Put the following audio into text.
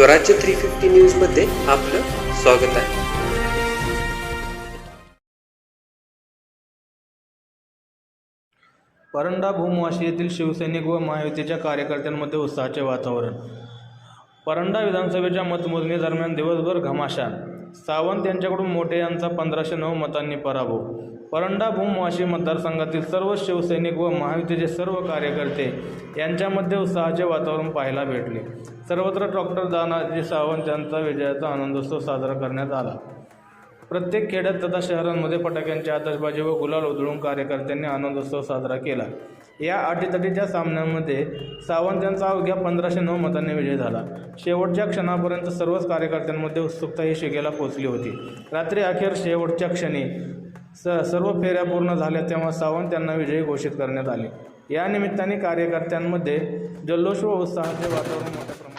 स्वराज्य three fifty न्यूजमध्ये आपलं स्वागत आहे. परंडा भूमवाशी येथील शिवसैनिक व महायुतीच्या कार्यकर्त्यांमध्ये उत्साहाचे वातावरण. परंडा विधानसभेच्या मतमोजणी दरम्यान दिवसभर घमाशा सावंत यांच्याकडून मोठे यांचा पंधराशे नऊ मतांनी पराभव. परंडा भूमवाशी मतदारसंघातील सर्व शिवसैनिक व महायुतीचे सर्व कार्यकर्ते यांच्यामध्ये उत्साहाचे वातावरण पाहायला भेटले. सर्वत्र डॉक्टर दानाजी सावंत यांचा विजयाचा आनंदोत्सव साजरा करण्यात आला. प्रत्येक खेड्यात तथा शहरांमध्ये फटाक्यांची आतषबाजी व गुलाल उधळून कार्यकर्त्यांनी आनंदोत्सव साजरा केला. या अटीतटीच्या सामन्यामध्ये सावंत यांचा अवघ्या पंधराशे नऊ मतांनी विजय झाला. शेवटच्या क्षणापर्यंत सर्वच कार्यकर्त्यांमध्ये उत्सुकता ही शिगेला पोचली होती. रात्री अखेर शेवटच्या क्षणी स सर्व फेऱ्या पूर्ण झाल्या तेव्हा सावंत यांना विजयी घोषित करण्यात आले. या निमित्ताने कार्यकर्त्यांमध्ये जल्लोष व उत्साहाचे वातावरण मोठ्या प्रमाणात